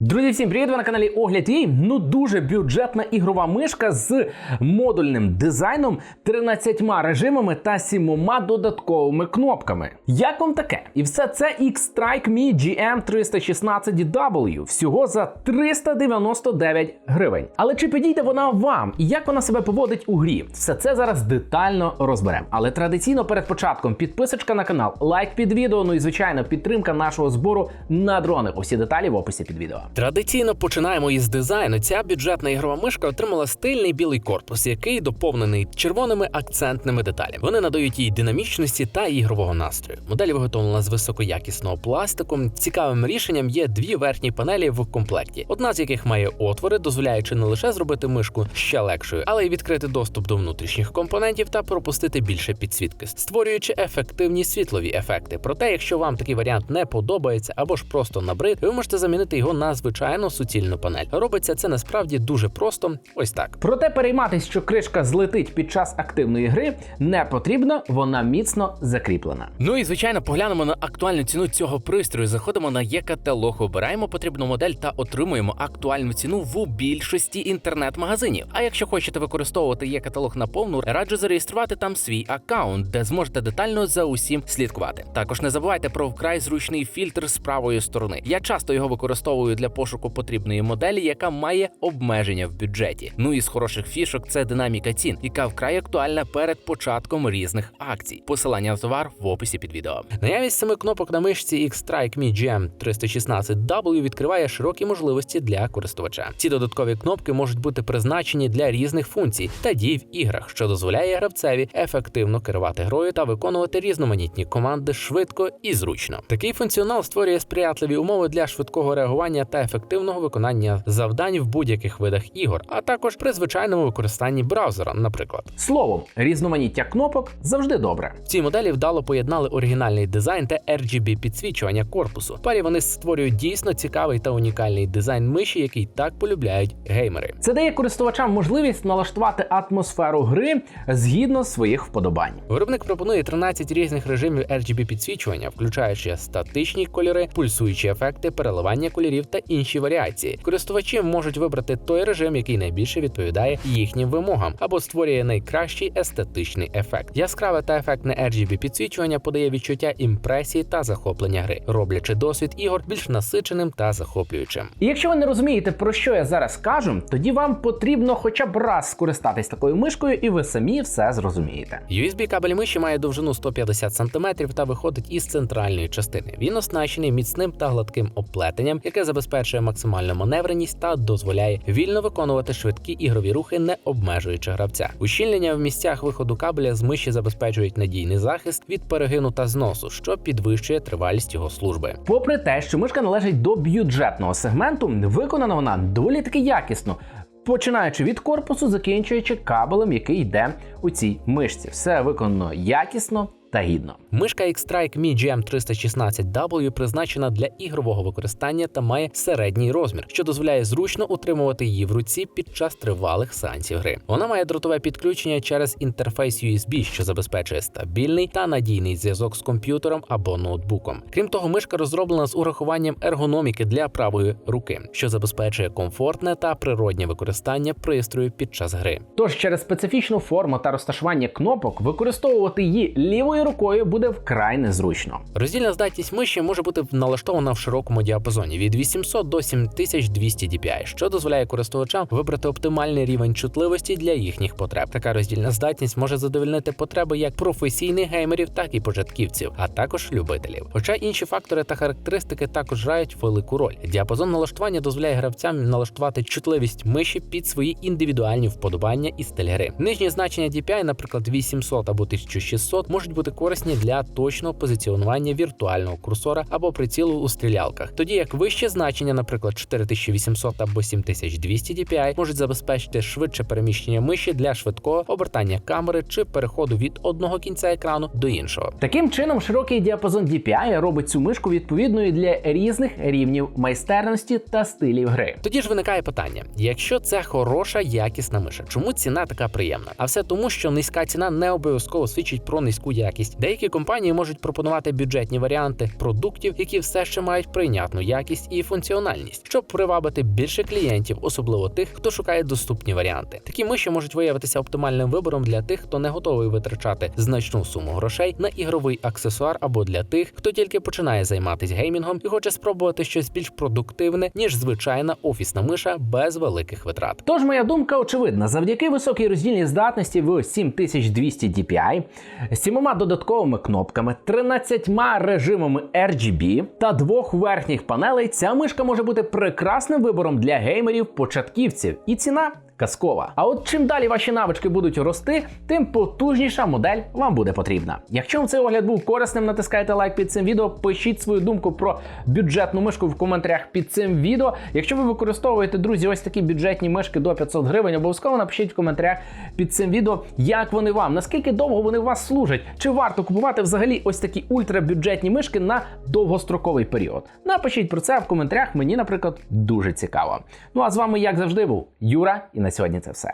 Друзі, всім привіт! Ви на каналі Огляд Їй. Ну дуже бюджетна ігрова мишка з модульним дизайном, 13 режимами та 7 додатковими кнопками. Як вам таке? І все це X-Strike Mi GM316W всього за 399 гривень. Але чи підійде вона вам і як вона себе поводить у грі? Все це зараз детально розберемо. Але традиційно перед початком підписочка на канал, лайк під відео, ну і звичайно підтримка нашого збору на дрони. Усі деталі в описі під відео. Традиційно починаємо із дизайну. Ця бюджетна ігрова мишка отримала стильний білий корпус, який доповнений червоними акцентними деталями. Вони надають їй динамічності та ігрового настрою. Модель виготовлена з високоякісного пластику. Цікавим рішенням є дві верхні панелі в комплекті, одна з яких має отвори, дозволяючи не лише зробити мишку ще легшою, але й відкрити доступ до внутрішніх компонентів та пропустити більше підсвітки, створюючи ефективні світлові ефекти. Проте, якщо вам такий варіант не подобається або ж просто набрид, ви можете замінити його на звичайну суцільну панель. Робиться це насправді дуже просто. Ось так. Проте перейматись, що кришка злетить під час активної гри, не потрібно, вона міцно закріплена. Ну і звичайно, поглянемо на актуальну ціну цього пристрою. Заходимо на є-каталог, обираємо потрібну модель та отримуємо актуальну ціну в більшості інтернет-магазинів. А якщо хочете використовувати є-каталог наповну, раджу зареєструвати там свій аккаунт, де зможете детально за усім слідкувати. Також не забувайте про вкрай зручний фільтр з правої сторони. Я часто його використовую для пошуку потрібної моделі, яка має обмеження в бюджеті. Ну і з хороших фішок це динаміка цін, яка вкрай актуальна перед початком різних акцій. Посилання на товар в описі під відео. Наявність семи кнопок на мишці X-Strike Mi GM 316W відкриває широкі можливості для користувача. Ці додаткові кнопки можуть бути призначені для різних функцій та дій в іграх, що дозволяє гравцеві ефективно керувати грою та виконувати різноманітні команди швидко і зручно. Такий функціонал створює сприятливі умови для швидкого реагування та ефективного виконання завдань в будь-яких видах ігор, а також при звичайному використанні браузера, наприклад. Словом, різноманіття кнопок завжди добре. В цій моделі вдало поєднали оригінальний дизайн та RGB підсвічування корпусу. В парі вони створюють дійсно цікавий та унікальний дизайн миші, який так полюбляють геймери. Це дає користувачам можливість налаштувати атмосферу гри згідно своїх вподобань. Виробник пропонує 13 різних режимів RGB підсвічування, включаючи статичні кольори, пульсуючі ефекти, переливання кольорів та інші варіації. Користувачі можуть вибрати той режим, який найбільше відповідає їхнім вимогам, або створює найкращий естетичний ефект. Яскраве та ефектне RGB підсвічування подає відчуття імпресії та захоплення гри, роблячи досвід ігор більш насиченим та захоплюючим. І якщо ви не розумієте, про що я зараз кажу, тоді вам потрібно хоча б раз скористатись такою мишкою, і ви самі все зрозумієте. USB кабель миші має довжину 150 см та виходить із центральної частини. Він оснащений міцним та гладким оплетенням, яке забезпечує максимальну маневреність та дозволяє вільно виконувати швидкі ігрові рухи, не обмежуючи гравця. Ущільнення в місцях виходу кабеля з миші забезпечують надійний захист від перегину та зносу, що підвищує тривалість його служби. Попри те, що мишка належить до бюджетного сегменту, виконана вона доволі таки якісно. Починаючи від корпусу, закінчуючи кабелем, який йде у цій мишці, все виконано якісно та гідно. Мишка X-Strike Mi GM316W призначена для ігрового використання та має середній розмір, що дозволяє зручно утримувати її в руці під час тривалих сеансів гри. Вона має дротове підключення через інтерфейс USB, що забезпечує стабільний та надійний зв'язок з комп'ютером або ноутбуком. Крім того, мишка розроблена з урахуванням ергономіки для правої руки, що забезпечує комфортне та природнє використання пристрою під час гри. Тож через специфічну форму та розташування кнопок використовувати її лівою рукою буде вкрай незручно. Роздільна здатність миші може бути налаштована в широкому діапазоні від 800 до 7200 dpi, що дозволяє користувачам вибрати оптимальний рівень чутливості для їхніх потреб. Така роздільна здатність може задовольнити потреби як професійних геймерів, так і початківців, а також любителів. Хоча інші фактори та характеристики також грають велику роль. Діапазон налаштування дозволяє гравцям налаштувати чутливість миші під свої індивідуальні вподобання і стиль гри. Нижні значення DPI, наприклад, 800 або 1600, можуть бути корисні для точного позиціонування віртуального курсора або прицілу у стрілялках, тоді як вище значення, наприклад, 4800 або 7200 DPI, можуть забезпечити швидше переміщення миші для швидкого обертання камери чи переходу від одного кінця екрану до іншого. Таким чином, широкий діапазон DPI робить цю мишку відповідною для різних рівнів майстерності та стилів гри. Тоді ж виникає питання: якщо це хороша якісна миша, чому ціна така приємна? А все тому, що низька ціна не обов'язково свідчить про низьку якість. Якість. Деякі компанії можуть пропонувати бюджетні варіанти продуктів, які все ще мають прийнятну якість і функціональність, щоб привабити більше клієнтів, особливо тих, хто шукає доступні варіанти. Такі миші можуть виявитися оптимальним вибором для тих, хто не готовий витрачати значну суму грошей на ігровий аксесуар, або для тих, хто тільки починає займатися геймінгом і хоче спробувати щось більш продуктивне, ніж звичайна офісна миша без великих витрат. Тож моя думка очевидна: завдяки високій роздільній здатності в 7200 DPI, з сімома додатковими кнопками, 13 режимами RGB та двох верхніх панелей, ця мишка може бути прекрасним вибором для геймерів-початківців. І ціна. Казкова. А от чим далі ваші навички будуть рости, тим потужніша модель вам буде потрібна. Якщо вам цей огляд був корисним, натискайте лайк під цим відео, пишіть свою думку про бюджетну мишку в коментарях під цим відео. Якщо ви використовуєте, друзі, ось такі бюджетні мишки до 500 гривень, обов'язково напишіть в коментарях під цим відео, як вони вам, наскільки довго вони вас служать, чи варто купувати взагалі ось такі ультрабюджетні мишки на довгостроковий період. Напишіть про це в коментарях. Мені, наприклад, дуже цікаво. Ну а з вами, як завжди, був Юра, і на сьогодні це все.